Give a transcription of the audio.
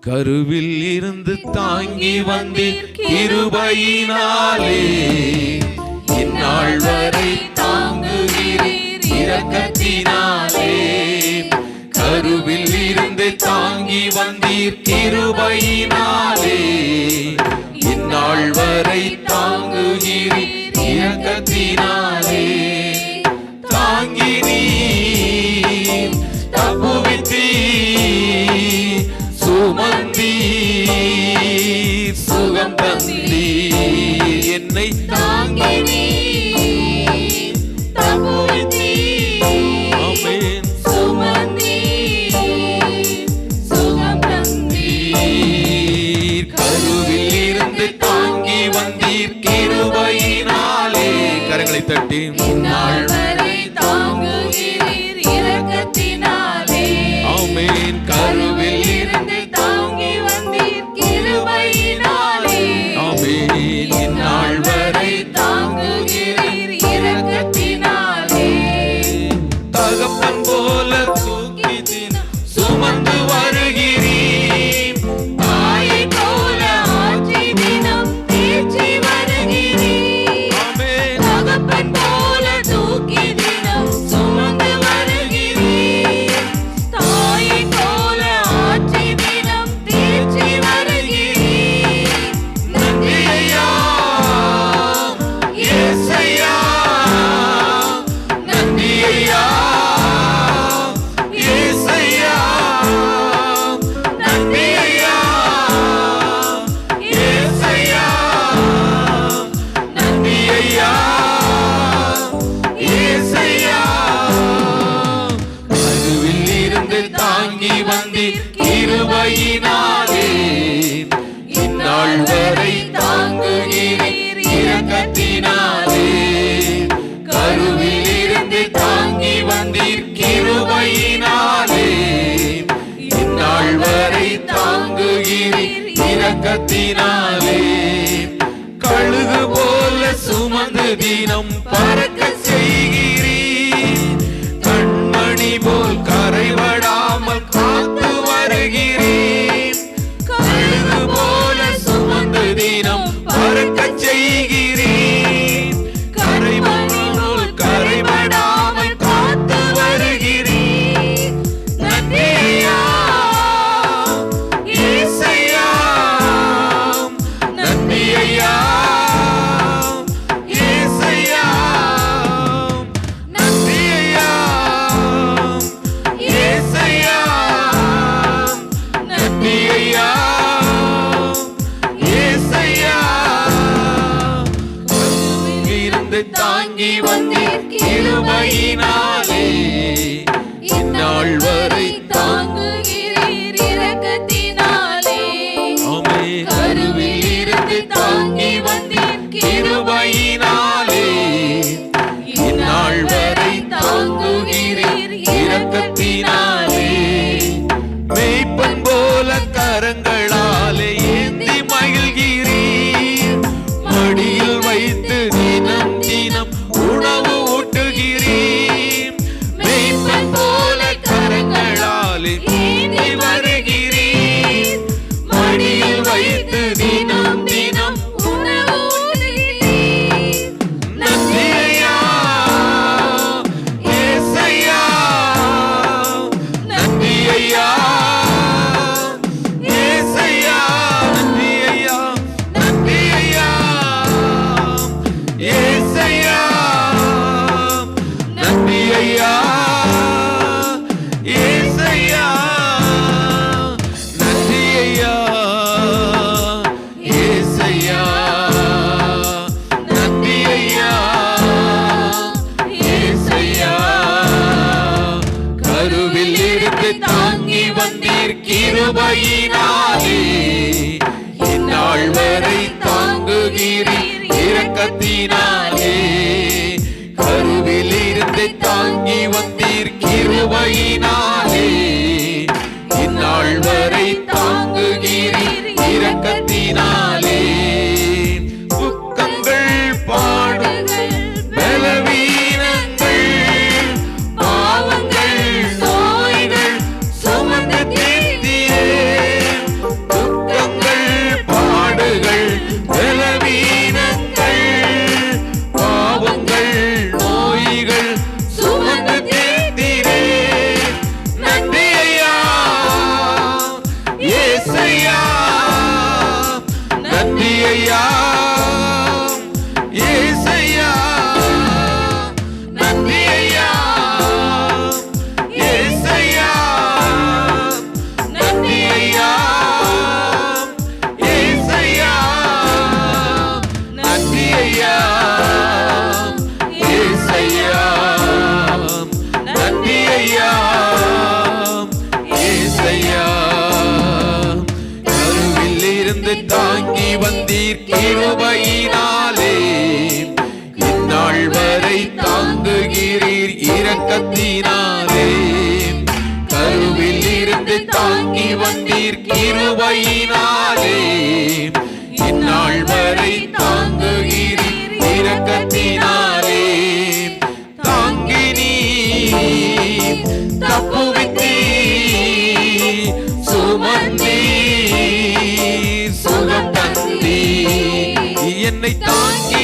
கருவில் இருந்து தாங்கி வந்தீர் கிருபையினாலே. இந்நாள் வரை தாங்குகிறீர் இரக்கத்தினாலே. கருவில் இருந்து தாங்கி வந்தீர் கிருபையினாலே. இந்நாள் வரை தாங்குகிறீர் இரக்கத்தினாலே. தாங்கினீர் தட்டி தாங்கி வந்தீர் கிருபையினாலே. இந்நாள் வரை தாங்குகிறீர் இரக்கத்தினாலே. கருவிலிருந்து தாங்கி வந்தீர் கிருபையினாலே. இந்நாள் வரை தாங்குகிறீர் இரக்கத்தினாலே. கழுகு போல சுமந்து தினம் பறக்க செய்கிறீர். கண்மணி போல் கரைவா ないな Bởi. இருந்து கிருபையினாலே இந்நாள் வரை தாங்குகிறீர் இரக்கத்தினாலே. கருவில் இருந்து தாங்கி வந்தீர் கிருபையினாலே இந்நாள் வரை Python